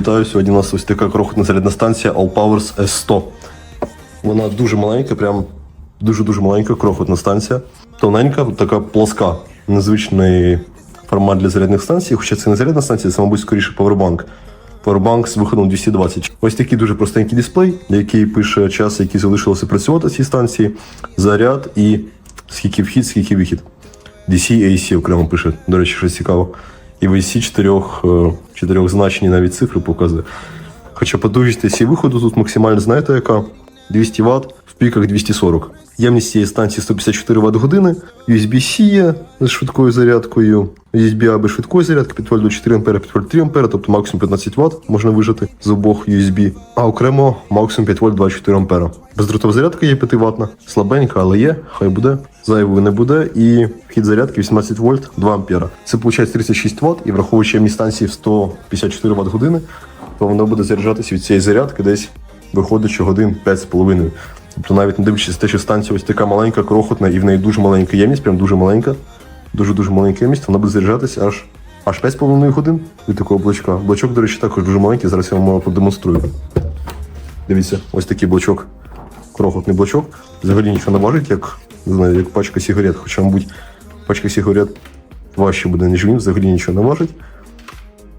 Вітаю, сьогодні у нас ось така крохотна зарядна станція All Powers S100. Вона дуже маленька, прям дуже-дуже маленька крохотна станція. Тоненька, така плоска, незвичний формат для зарядних станцій, хоча це не зарядна станція, це, мабуть, скоріше павербанк. Powerbank з виходом 220. Ось такий дуже простенький дисплей, який пише час, який залишилося працювати цій станції, заряд і скільки вхід, скільки вихід. DC і AC окремо пише, до речі, щось цікаво. І VC 4 чотирьохзначні навіть цифри показує. Хоча потужність і виходу тут максимально, знаєте яка? 200 Вт, в піках 240 Ємність цієї станції 154 Вт години, USB-C є з швидкою зарядкою, USB-A швидкої зарядки, підваль до 4 А, підваль 3 А, тобто максимум 15 Вт можна вижити з обох USB, а окремо максимум 5 вольт 24 А. Бездротова зарядка є 5 ватна, слабенька, але є, хай буде. Зайвої не буде. І вхід зарядки 18 вольт 2 ампера. Це виходить 36 Вт, і враховуючи ємність станції в 154 Вт години, то воно буде заряджатися від цієї зарядки десь виходить, годин 5,5. Тобто навіть не дивлячись те, що станція ось така маленька, крохотна, і в неї дуже маленька ємність, прям дуже маленька, дуже-дуже маленька ємність, вона буде заряджатися аж аж 5,5 годин від такого блочка. Блочок, до речі, також дуже маленький, зараз я вам продемонструю. Дивіться, ось такий блочок, крохотний блочок. Взагалі нічого не важить, як, не знаю, як пачка сигарет, хоча, мабуть, пачка сигарет важче буде, ніж він, взагалі нічого не важить.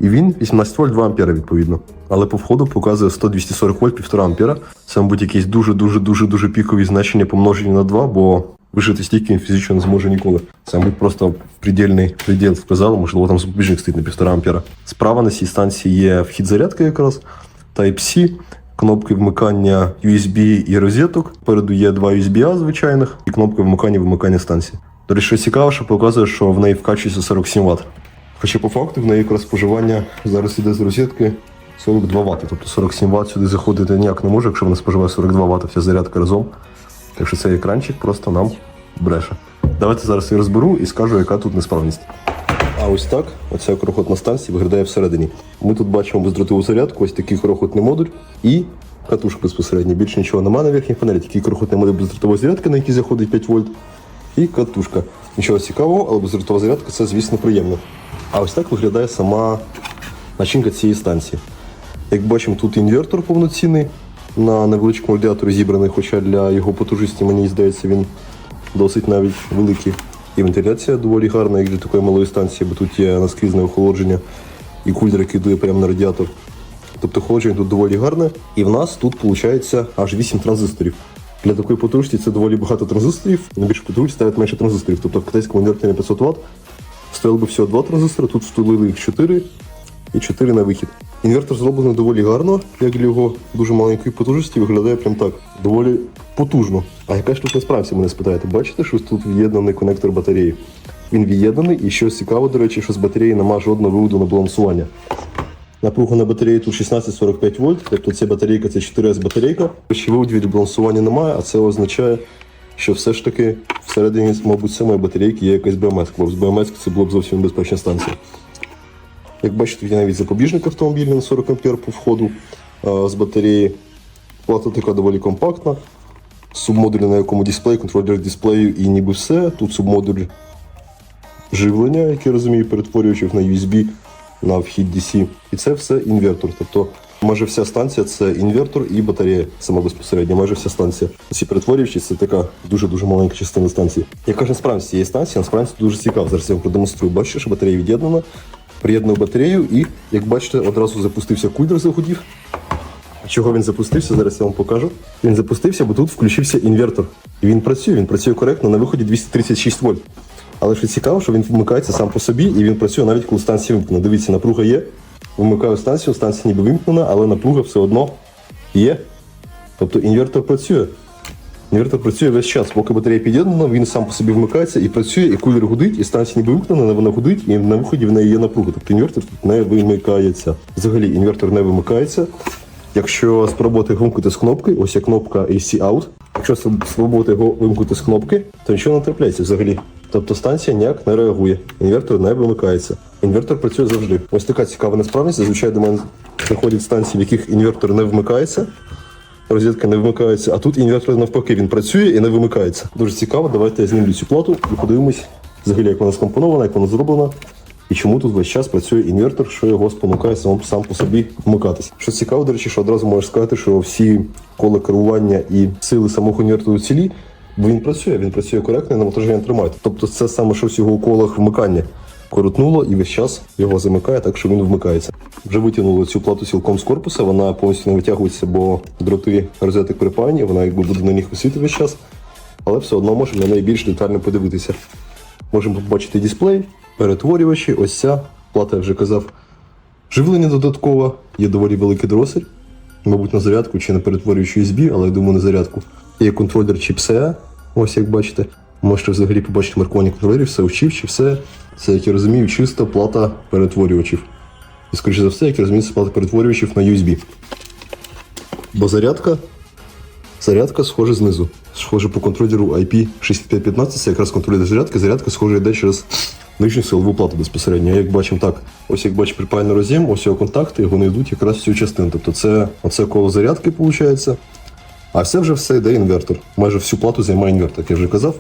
І він 18 вольт 2 ампера відповідно. Але по входу показує 100-240 вольт 1,5 ампера. Це, мабуть, якісь дуже-дуже-дуже-дуже пікові значення помножені на 2, бо вижити стільки він фізично не зможе ніколи. Це, мабуть, просто предельний предел вказали, можливо, там запобіжник стоїть на 1,5 ампера. Справа на цій станції є вхід зарядки якраз, Type-C, кнопки вмикання USB і розеток. Попереду є два USB-A звичайних і кнопки вмикання вимикання станції. До речі, що цікаво, що показує, що в неї вкачується 47 Вт. Хоча по факту в неї якраз споживання зараз іде з розетки 42 Вт. Тобто 47 Вт сюди заходити ніяк не може, якщо вона споживає 42 Вт вся зарядка разом. Так що цей екранчик просто нам бреше. Давайте зараз я розберу і скажу, яка тут несправність. А ось так, оця крохотна станція виглядає всередині. Ми тут бачимо бездротову зарядку, ось такий крохотний модуль і катушка безпосередньо. Більше нічого немає на верхній панелі, такий крохотний модуль бездротової зарядки, на який заходить 5 вольт, і катушка. Нічого цікавого, але бездротова зарядка це, звісно, приємно. А ось так виглядає сама начинка цієї станції. Як бачимо, тут інвертор повноцінний на невеличкому радіаторі зібраний, хоча для його потужності, мені здається, він досить навіть великий. І вентиляція доволі гарна, як для такої малої станції, бо тут є наскрізне охолодження і кулер, який дує прямо на радіатор. Тобто охолодження тут доволі гарне. І в нас тут виходить аж 8 транзисторів. Для такої потужності це доволі багато транзисторів. На більшу потужність ставлять менше транзисторів. Тобто в китайському інверторі на 500 Вт стояло би всього 2 транзистори, тут втулили їх 4 і 4 на вихід. Інвертор зроблений доволі гарно, як для його дуже маленької потужності, виглядає прям так. Доволі потужно. А яка ж тут несправді, мене спитаєте? Бачите, що тут в'єднаний конектор батареї? Він від'єднаний, і що цікаво, до речі, що з батареї немає жодного виводу на балансування. Напруга на батареї тут 1645 вольт, тобто ця батарейка це 4С батарейка. Ще виводів від балансування немає, а це означає, що все ж таки всередині, мабуть, самої батарейки є якась БМС. Бо з БМС це було б зовсім небезпечна станція. Як бачите, є навіть запобіжник автомобільний на 40 А по входу а, з батареї. Плата така доволі компактна. Субмодуль, на якому дисплей, контролер дисплею і ніби все. Тут субмодуль живлення, який розумію, перетворювачів на USB на вхід DC. І це все інвертор. Тобто майже вся станція це інвертор і батарея сама безпосередньо. Майже вся станція. Ці перетворювачі це така дуже-дуже маленька частина станції. Яка ж насправді цієї станції, насправді дуже цікаво. Зараз я вам продемонструю. Бачите, що батарея від'єднана. Приєднав батарею і, як бачите, одразу запустився кулер загудів. Чого він запустився, зараз я вам покажу. Він запустився, бо тут включився інвертор. І він працює, він працює коректно, на виході 236 вольт. Але що цікаво, що він вмикається сам по собі і він працює навіть коли станція вимкнена. Дивіться, напруга є. Вмикаю станцію, станція ніби вимкнена, але напруга все одно є. Тобто інвертор працює. Інвертор працює весь час. Поки батарея під'єднана, він сам по собі вмикається і працює, і кулер гудить, і станція ніби вимкнена, але вона гудить, і на виході в неї є напруга. Тобто інвертор не вимикається. Взагалі інвертор не вимикається. Якщо спробувати вимкнути з кнопки, ось є кнопка AC Out. Якщо спробувати його вимкнути з кнопки, то нічого не трапляється взагалі. Тобто станція ніяк не реагує. Інвертор не вимикається. Інвертор працює завжди. Ось така цікава несправність. Зазвичай до мене заходять станції, в яких інвертор не вмикається. Розетка не вимикається, а тут інвертор навпаки він працює і не вимикається. Дуже цікаво. Давайте я знімлю цю плату і подивимось взагалі, як вона скомпонована, як вона зроблена. і чому тут весь час працює інвертор, що його спонукає сам, сам по собі вмикатись. Що цікаво, до речі, що одразу можеш сказати, що всі кола керування і сили самого інвертору цілі, він працює, він працює коректно і навантаження тримає. Тобто це саме щось його колах вмикання. Коротнуло і весь час його замикає, так що він вмикається. Вже витягнули цю плату цілком з корпуса, вона повністю не витягується, бо дроти розеток припаяні, вона якби буде на них висіти весь час, але все одно можемо на неї більш детально подивитися. Можемо побачити дисплей, перетворювачі, ось ця плата, я вже казав. Живлення додаткове, є доволі великий дросель, мабуть, на зарядку чи на перетворюючу USB, але я думаю, на зарядку. Є контролер чіпсе, ось як бачите. Можете взагалі побачити маркування контролерів, все вчив, чи все. Це, як я розумію, чисто плата перетворювачів. І, скоріше за все, як я розумію, це плата перетворювачів на USB. Бо зарядка Зарядка схожа знизу. Схоже по контролеру IP6515, це якраз контролер зарядки. Зарядка схоже йде через нижню силову плату безпосередньо. Як бачимо так, ось як бачиш припаяний роз'єм, ось його контакти, вони йдуть якраз в цю частину. Тобто це оце коло зарядки виходить. А це вже все йде інвертор. Майже всю плату займає інвертор, як я вже казав.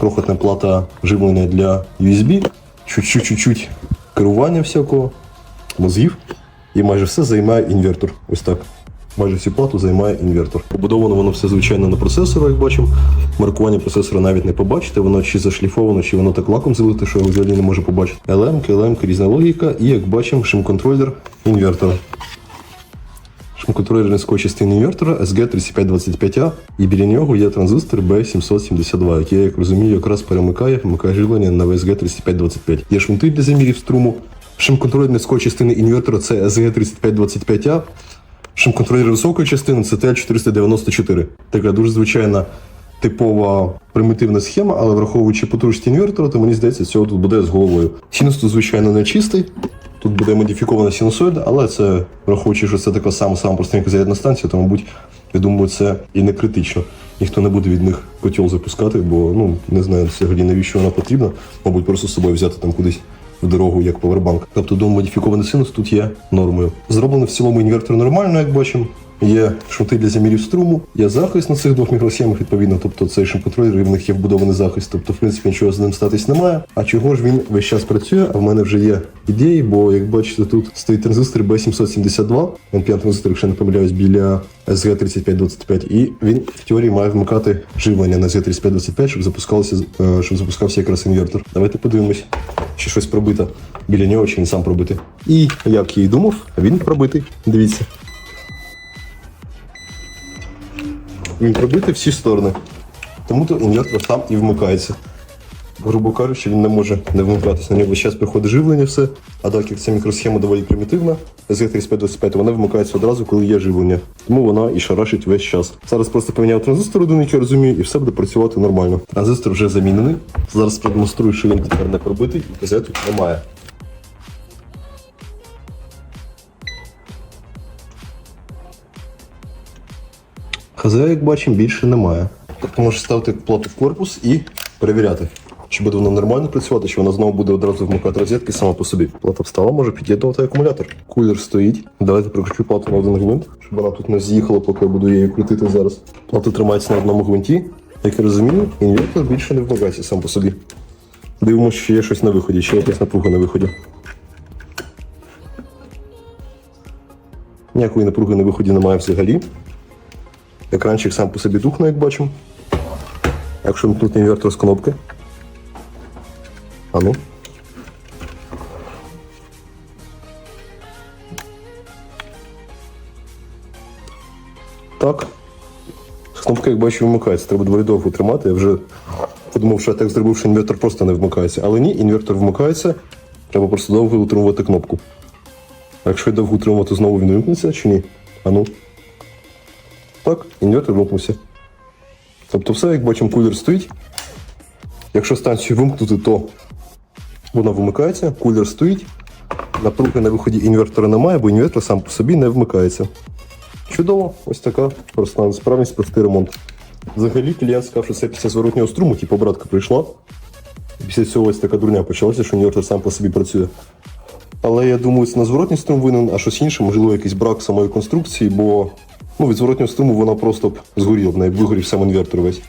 Крохотна плата живлення для USB, чуть-чуть керування всякого, мозгів. І майже все займає інвертор. Ось так. Майже всю плату займає інвертор. Побудовано воно все звичайно на процесорі, як бачимо. Маркування процесора навіть не побачите, воно чи зашліфовано, чи воно так лаком залите, що його взагалі не може побачити. LM, LM, різна логіка, і як бачимо, шим-контролер інвертора. Шим-контролер низької частини інвертора SG3525A, і біля нього є транзистор B772, який, як розумію, якраз перемикає, вмикає живлення на SG3525. Є шмунти для замірів струму. Шим-контролер низької частини інвертора це SG3525A. Шим-контролер високої частини це TL494. Така дуже звичайна типова примітивна схема, але враховуючи потужність інвертора, то мені здається, цього тут буде з головою. Синус тут, звичайно, не чистий. Тут буде модифікована синусоїда, але це враховуючи, що це така сама сама простенька зарядна станція, то, мабуть, я думаю, це і не критично. Ніхто не буде від них котел запускати, бо ну не знаю взагалі навіщо вона потрібна. Мабуть, просто з собою взяти там кудись в дорогу як повербанк. Тобто дом модифікований синус тут є нормою. Зроблено в цілому інвертор нормально, як бачимо. Є шунти для замірів струму, є захист на цих двох мікросхемах, відповідно. Тобто цей шим-контролер, в них є вбудований захист. Тобто, в принципі, нічого з ним статись немає. А чого ж він весь час працює? А в мене вже є ідеї, бо як бачите, тут стоїть транзистор B772, NPN транзистор, якщо не помиляюсь, біля SG3525, і він в теорії має вмикати живлення на SG3525, щоб запускалося, е, щоб запускався якраз інвертор. Давайте подивимось, чи щось пробито біля нього, чи він сам пробитий. І як я і думав, він пробитий. Дивіться. Він пробитий всі сторони. Тому то інвертор сам і вмикається. Грубо кажучи, він не може не вмикатися. На нього час приходить живлення, все. А так як ця мікросхема доволі примітивна, SG3525, вона вмикається одразу, коли є живлення. Тому вона і шарашить весь час. Зараз просто поміняв транзистор один, як я розумію, і все буде працювати нормально. Транзистор вже замінений. Зараз продемонструю, що він тепер не пробитий, і тут немає. ХЗ, як бачимо, більше немає. Тобто можеш ставити плату в корпус і перевіряти, чи буде вона нормально працювати, чи вона знову буде одразу вмикати розетки сама по собі. Плата встала, може під'єднувати акумулятор. Кулер стоїть. Давайте прикручу плату на один гвинт, щоб вона тут не з'їхала, поки я буду її крутити зараз. Плата тримається на одному гвинті. Як я розумію, інвертор більше не вмикається сам по собі. Дивимося, чи є щось на виході, чи якась напруга на виході. Ніякої напруги на виході немає взагалі. Екранчик сам по собі тухне, як бачимо. Якщо вмкнути інвертор з кнопки. А ну. Так. З кнопки, як бачу, вмикається. Треба доволі довго тримати. Я вже подумав, що я так зробив, що інвертор просто не вмикається. Але ні, інвертор вмикається. Треба просто довго утримувати кнопку. Якщо я довго утримувати, знову він вимкнеться чи ні? А ну. Так, інвертор вимкнувся. Тобто все, як бачимо, кулер стоїть. Якщо станцію вимкнути, то вона вимикається, кулер стоїть. Напруги на виході інвертора немає, бо інвертор сам по собі не вмикається. Чудово, ось така проста несправність, простий ремонт. Взагалі клієнт сказав, що це після зворотнього струму, типу братка прийшла. Після цього ось така дурня почалася, що інвертор сам по собі працює. Але я думаю, це на зворотній струм винен, а щось інше, можливо, якийсь брак самої конструкції, бо ну, від зворотнього струму вона просто б згоріла, в неї вигорів сам інвертор весь.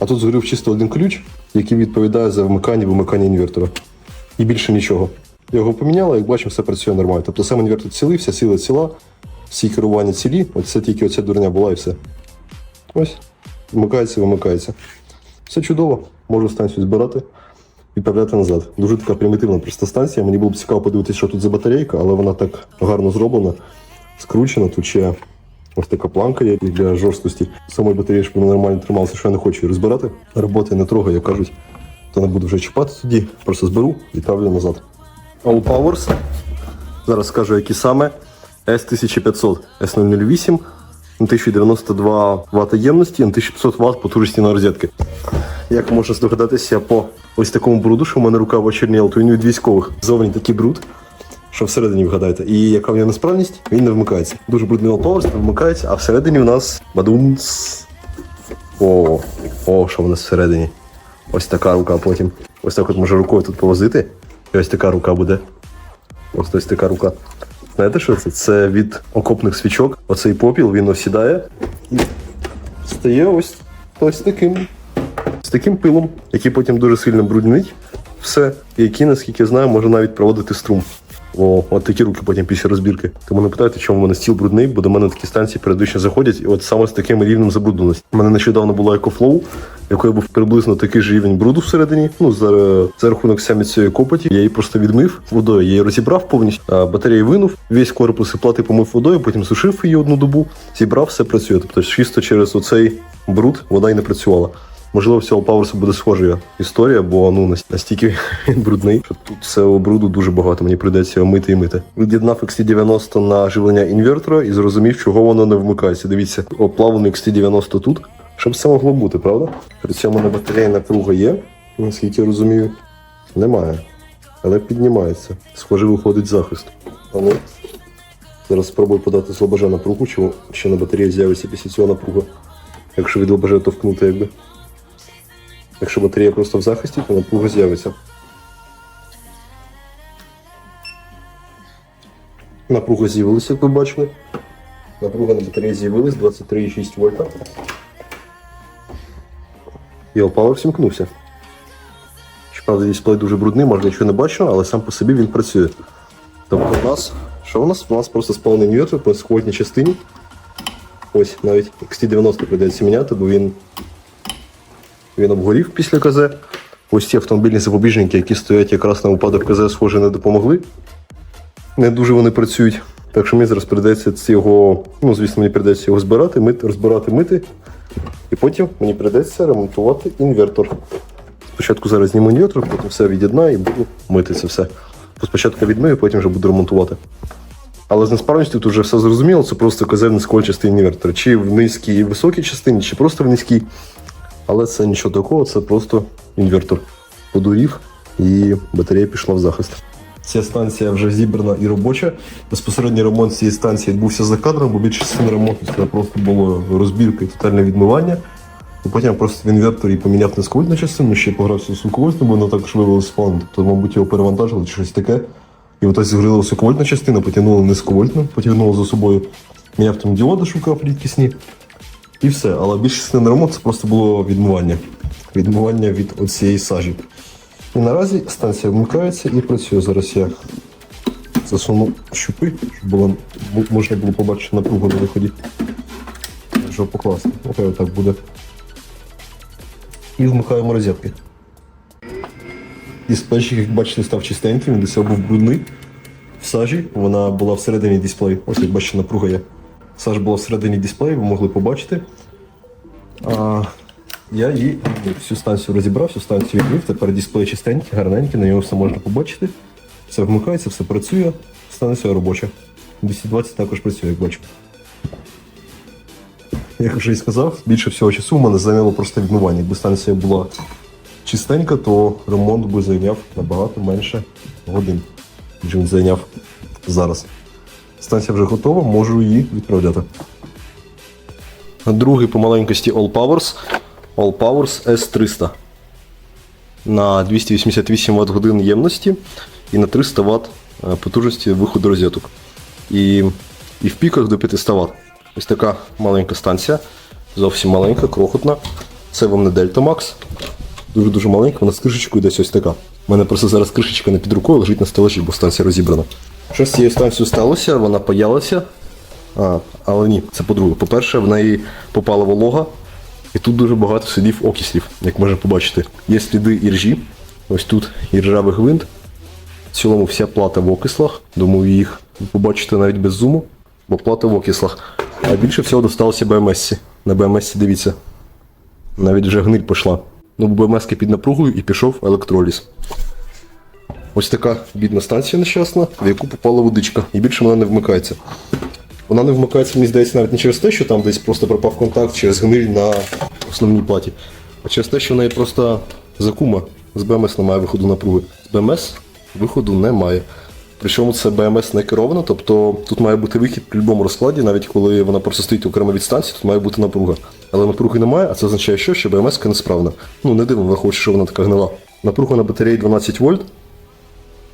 А тут згорів чисто один ключ, який відповідає за вмикання і вимикання інвертора. І більше нічого. Я Його поміняли, як бачимо, все працює нормально. Тобто сам інвертор цілий, вся сила ціла, всі керування цілі, оце тільки оця дурня була і все. Ось, вмикається, вимикається. Все чудово, можу станцію збирати, відправляти назад. Дуже така примітивна просто станція. Мені було б цікаво подивитися, що тут за батарейка, але вона так гарно зроблена, скручена. Тут ще ось така планка є для жорсткості. Самої батареї, щоб вона нормально трималася, що я не хочу розбирати. Роботи не трогаю, як кажуть, то не буду вже чіпати тоді. Просто зберу і відправлю назад. All Powers. Зараз скажу, які саме. S1500, S008, 1092 Вт ємності, на 1500 Вт потужності на розетки. Як можна здогадатися по ось такому бруду, що в мене рука очерніла, то він від військових. Зовні такий бруд, що всередині вгадаєте. І яка в нього несправність, він не вмикається. Дуже брудний All не вмикається, а всередині у нас бадунц. О, о, що в нас всередині. Ось така рука потім. Ось так от може рукою тут повозити. І ось така рука буде. Ось ось така рука. Знаєте, що це? Це від окопних свічок. Оцей попіл він осідає і стає ось, ось таким. З таким пилом, який потім дуже сильно бруднить все, і який, наскільки я знаю, може навіть проводити струм. О, от такі руки потім після розбірки. Тому не питайте, чому в мене стіл брудний, бо до мене такі станції періодично заходять, і от саме з таким рівнем забрудненості. У мене нещодавно була EcoFlow, якої був приблизно такий ж рівень бруду всередині. Ну, за, за рахунок саме цієї копоті, я її просто відмив водою. Я її розібрав повністю, а батареї винув, весь корпус і плати помив водою, потім сушив її одну добу, зібрав, все працює. Тобто чисто через оцей бруд вода й не працювала. Можливо, в цього Паверсу буде схожа історія, бо ну нас- настільки він брудний, що тут цього бруду дуже багато. Мені прийдеться мити і мити. Від'єднав XT90 на живлення інвертора і зрозумів, чого воно не вмикається. Дивіться, оплавлений XT90 тут. Щоб це могло бути, правда? При цьому на батареї напруга є, наскільки я розумію. Немає. Але піднімається. Схоже, виходить захист. А ну, зараз спробую подати з напругу, чи ще на батареї з'явиться після цього напруга. Якщо від лобажа, то вкнути якби. Якщо батарея просто в захисті, то напруга з'явиться. Напруга з'явилася, як ви бачили. Напруга на батареї з'явилась 23,6 вольта. І Power сімкнувся. Щоправда, дисплей дуже брудний, може нічого не бачу, але сам по собі він працює. Тобто у нас, що у нас? У нас просто спалений інвертор по сховатній частині. Ось, навіть XT90 прийдеться міняти, бо він він обгорів після КЗ. Ось ці автомобільні запобіжники, які стоять якраз на випадок КЗ, схоже, не допомогли. Не дуже вони працюють. Так що мені зараз прийдеться ці його, ну, звісно, мені прийдеться його збирати, мити, розбирати, мити. І потім мені прийдеться ремонтувати інвертор. Спочатку зараз зніму інвертор, потім все від'єднаю і буду мити це все. Спочатку відмию, потім вже буду ремонтувати. Але з несправністю тут вже все зрозуміло, це просто КЗ низької частини інвертора. Чи в низькій і високій частині, чи просто в низькій. Але це нічого такого, це просто інвертор. Подурів і батарея пішла в захист. Ця станція вже зібрана і робоча. Безпосередній ремонт цієї станції відбувся за кадром, бо більше частини ремонту це просто було розбірка і тотальне відмивання. І потім просто в інверторі поміняв низьковольтну частину, ще погрався з бо воно також вивели спален. Тобто, мабуть, його перевантажили чи щось таке. І от згоріла високовольтна частина, потягнула низьковольтну, потягнула за собою. Міняв там діоди, шукав рідкісні. І все. Але більше частина ремонт це просто було відмивання. Відмивання від оцієї сажі. І наразі станція вмикається і працює. Зараз я засуну щупи, щоб було, можна було побачити напругу на виході. Що покласти. Нехай отак буде. І вмикаємо розетки. Диспетчик, як бачите, став чистеньким, він десь був брудний. В сажі вона була всередині дисплею. Ось як бачите, напруга є. Сажа була всередині дисплею, ви могли побачити. А, я її всю станцію розібрав, всю станцію відмив. Тепер дисплей чистенький, гарненький, на нього все можна побачити. Все вмикається, все працює, станція робоча. 220 також працює, як бачу. Як вже і сказав, більше всього часу в мене зайняло просто відмивання. Якби станція була чистенька, то ремонт би зайняв набагато менше годин, ніж він зайняв зараз. Станція вже готова, можу її відправляти. Другий по маленькості All Powers. All Powers S300. На 288 Вт годин ємності і на 300 Вт потужності виходу розеток. І, і в піках до 500 Вт. Ось така маленька станція. Зовсім маленька, крохотна. Це вам не Delta Max. Дуже-дуже маленька, вона з кришечкою десь ось така. У мене просто зараз кришечка не під рукою лежить на стелажі, бо станція розібрана. Що з цією станцією сталося? Вона паялася. А, але ні, це по-друге. По-перше, в неї попала волога, і тут дуже багато слідів окислів, як можна побачити. Є сліди іржі. Ось тут іржавий гвинт. В цілому вся плата в окислах. Думаю, їх побачите навіть без зуму, бо плата в окислах. А більше всього досталося БМС. На БМС дивіться. Навіть вже гниль пішла. Ну, БМС під напругою і пішов електроліз. Ось така бідна станція нещасна, в яку попала водичка, і більше вона не вмикається. Вона не вмикається, мені здається, навіть не через те, що там десь просто пропав контакт через гниль на основній платі, а через те, що в неї просто закума з БМС немає виходу напруги. З БМС виходу немає. Причому це БМС не керовано, тобто тут має бути вихід при будь-якому розкладі, навіть коли вона просто стоїть окремо від станції, тут має бути напруга. Але напруги немає, а це означає, що, що БМС несправна. Ну, не дивно, враховуючи, що вона така гнила. Напруга на батареї 12 вольт.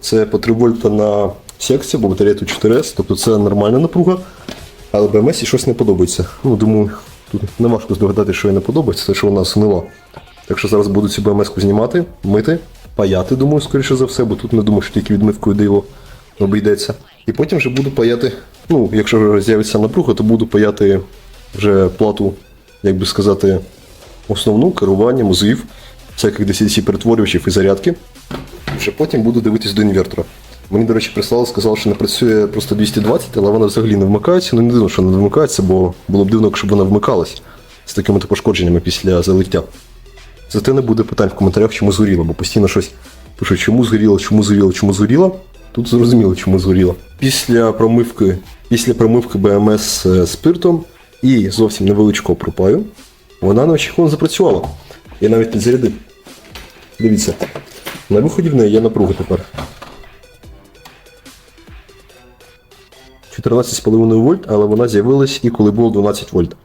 Це по 3 вольта на секцію, бо батарея тут 4С, тобто це нормальна напруга. Але БМС щось не подобається. Ну, думаю, тут не важко здогадати, що їй не подобається, те, що вона згнила. Так що зараз буду цю БМС-ку знімати, мити, паяти, думаю, скоріше за все, бо тут не думаю, що тільки відмивкою диво обійдеться. І потім вже буду паяти, ну, якщо з'явиться напруга, то буду паяти вже плату, як би сказати, основну керування, мозгів, всяких DC перетворювачів і зарядки. Вже потім буду дивитись до інвертора. Мені, до речі, прислали, сказали, що не працює просто 220, але вона взагалі не вмикається. Ну не дивно, що не вмикається, бо було б дивно, якщо б вона вмикалась з такими то пошкодженнями після залиття. Зате не буде питань в коментарях, чому згоріло, бо постійно щось пишуть, чому згоріло, чому згоріло, чому згоріло. Тут зрозуміло, чому згоріло. Після промивки, після промивки БМС е, спиртом і зовсім невеличкого пропаю, вона неочікувано запрацювала. Я навіть підзарядив. Дивіться, на виході в неї є напруга тепер. 14,5 вольт, але вона з'явилась і коли було 12 вольт.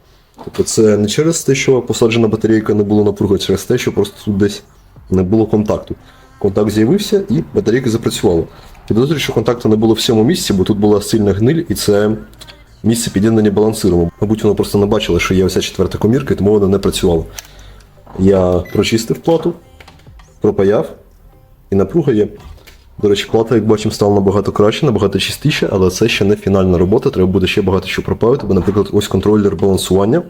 Тобто це не через те, що посаджена батарейка не було напруги, а через те, що просто тут десь не було контакту. Контакт з'явився і батарейка запрацювала. Підозрюю, що контакту не було в цьому місці, бо тут була сильна гниль, і це місце під'єднання балансиром. Мабуть, воно просто не бачило, що є оця четверта комірка, і тому вона не працювала. Я прочистив плату, пропаяв, і напруга є. До речі, плата, як бачимо, стала набагато краще, набагато чистіше, але це ще не фінальна робота. Треба буде ще багато що пропавити, бо, наприклад, ось контролер балансування,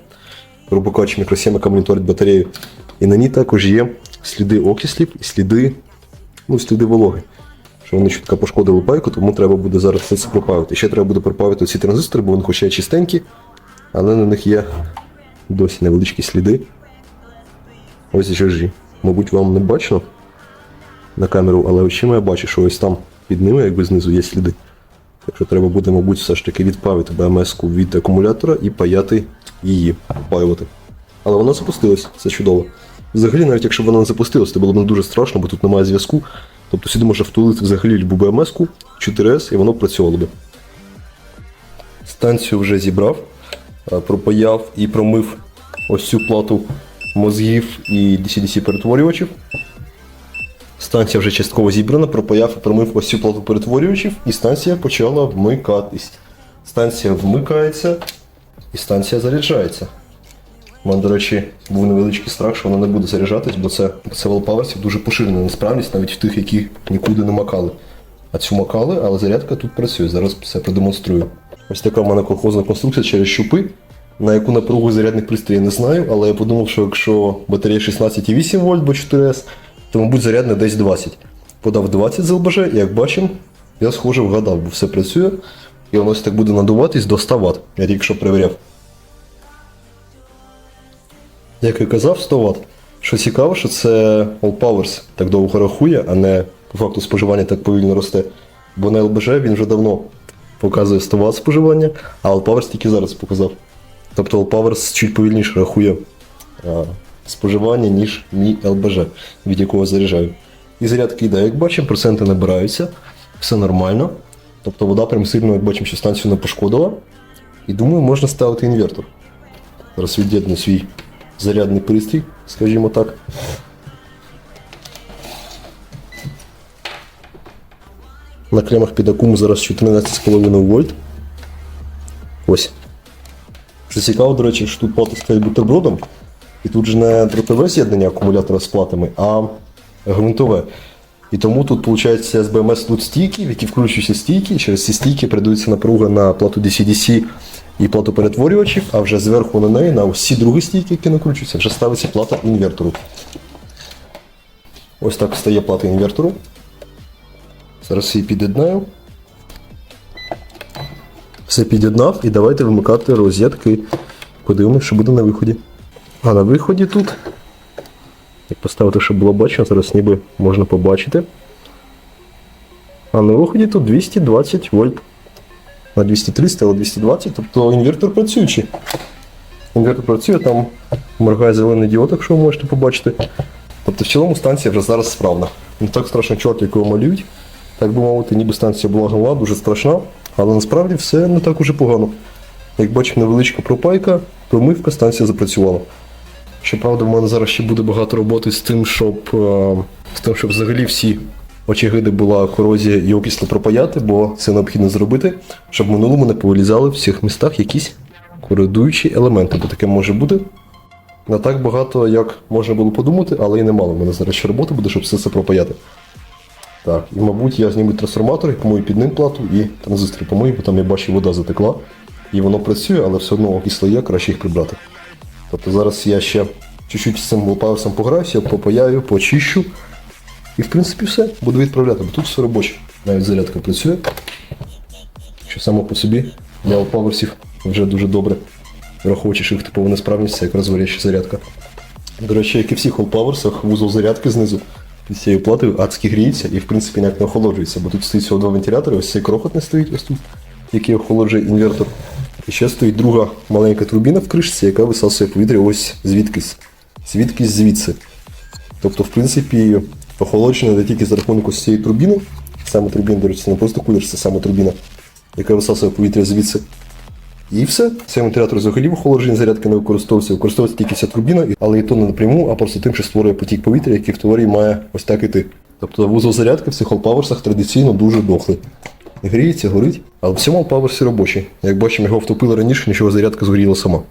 грубо кажучи, мікросхема, яка моніторить батарею. І на ній також є сліди окислів і сліди, ну, сліди вологи. Що вони чутка пошкодили пайку, тому треба буде зараз все це пропавити. Ще треба буде пропавити ці транзистори, бо вони хоча й чистенькі, але на них є досі невеличкі сліди. Ось жижі. Мабуть, вам не бачно на камеру, але очима я бачу, що ось там під ними, якби знизу, є сліди. Так що треба буде, мабуть, все ж таки відправити БМС-ку від акумулятора і паяти її, опаювати. Але вона запустилась, це чудово. Взагалі, навіть якщо вона не запустилась, то було б не дуже страшно, бо тут немає зв'язку. Тобто сюди можна втулити взагалі любу БМС-ку, 4С, і воно працювало би. Станцію вже зібрав, е, пропаяв і промив ось цю плату мозгів і DC-DC перетворювачів. Станція вже частково зібрана, пропаяв і промив ось цю плату перетворювачів, і станція почала вмикатись. Станція вмикається і станція заряджається. У мене, до речі, був невеличкий страх, що вона не буде заряджатись, бо це, це Wallpower дуже поширена несправність, навіть в тих, які нікуди не макали. А цю макали, але зарядка тут працює. Зараз все продемонструю. Ось така в мене колхозна конструкція через щупи, на яку напругу зарядних пристроїв не знаю, але я подумав, що якщо батарея 16,8 вольт, бо 4С, то, мабуть, зарядне десь 20. Подав 20 з ЛБЖ, як бачимо, я схоже вгадав, бо все працює. І воно так буде надуватись до 100 Вт. Я тільки що перевіряв. Як і казав, 100 Вт. Що цікаво, що це All Powers так довго рахує, а не по факту споживання так повільно росте. Бо на ЛБЖ він вже давно показує 100 Вт споживання, а All Powers тільки зараз показав. Тобто All Powers чуть повільніше рахує споживання, ніж мій ЛБЖ, від якого заряджаю. І зарядки йде, як бачимо, проценти набираються, все нормально. Тобто вода прям сильно, як бачимо, що станцію не пошкодила. І думаю, можна ставити інвертор. Зараз від'єдную свій зарядний пристрій, скажімо так. На клемах під акуму зараз 14,5 вольт. Ось. Що цікаво, до речі, що тут плата стоїть бутербродом. І тут же не дротове з'єднання акумулятора з платами, а гвинтове. І тому тут, виходить, з BMS тут стійки, в які вкручуються стійки, і через ці стійки передаються напруга на плату DC-DC і плату перетворювачів, а вже зверху на неї, на всі другі стійки, які накручуються, вже ставиться плата інвертору. Ось так стає плата інвертору. Зараз її під'єднаю. Все під'єднав і давайте вимикати розетки. Подивимось, що буде на виході. А на виході тут. Як поставити, щоб було бачно, зараз ніби можна побачити. А на виході тут 220 вольт. На 230, але 220, тобто інвертор працюючий. Інвертор працює, там моргає зелений діод, якщо ви можете побачити. Тобто в цілому станція вже зараз справна. Не так страшно чорт, як його малюють. Так би мовити, ніби станція була гнила, дуже страшна, але насправді все не так уже погано. Як бачимо, невеличка пропайка, промивка, станція запрацювала. Щоправда, в мене зараз ще буде багато роботи з тим, щоб, е, з тим, щоб взагалі всі очевиди була корозія і окисло пропаяти, бо це необхідно зробити, щоб в минулому не повилізали в всіх містах якісь кородуючі елементи, бо таке може бути. Не так багато, як можна було подумати, але і немало. У мене зараз ще роботи буде, щоб все це пропаяти. Так, і мабуть я зніму трансформатор і помию під ним плату і транзистори помию, бо там я бачу, вода затекла. І воно працює, але все одно окисло є, краще їх прибрати. Тобто зараз я ще чуть-чуть з цим паверсом пограюся, попаяю, почищу. І в принципі все, буду відправляти, бо тут все робоче. Навіть зарядка працює. Що само по собі для паверсів вже дуже добре. Враховуючи, їх типова несправність, це якраз горяча зарядка. До речі, як і всіх All вузол зарядки знизу під цією платою адськи гріється і в принципі ніяк не охолоджується, бо тут стоїть всього два вентилятори, ось цей крохотний стоїть ось тут, який охолоджує інвертор. І ще стоїть друга маленька турбіна в кришці, яка висасує повітря ось звідкись. Звідкись звідси. Тобто, в принципі, охолодження не тільки за рахунок ось цієї турбіни, саме турбіна, до речі, це не просто кулер, це саме турбіна, яка висасує повітря звідси. І все. Цей вентилятор взагалі в охолодженні зарядки не використовується. Використовується тільки ця турбіна, але і то не напряму, а просто тим, що створює потік повітря, який в теорії має ось так іти. Тобто вузол зарядки в цих All традиційно дуже дохлий. Гріється, горить, але в цьому All робочий. Як бачимо, його втопили раніше, нічого зарядка згоріла сама.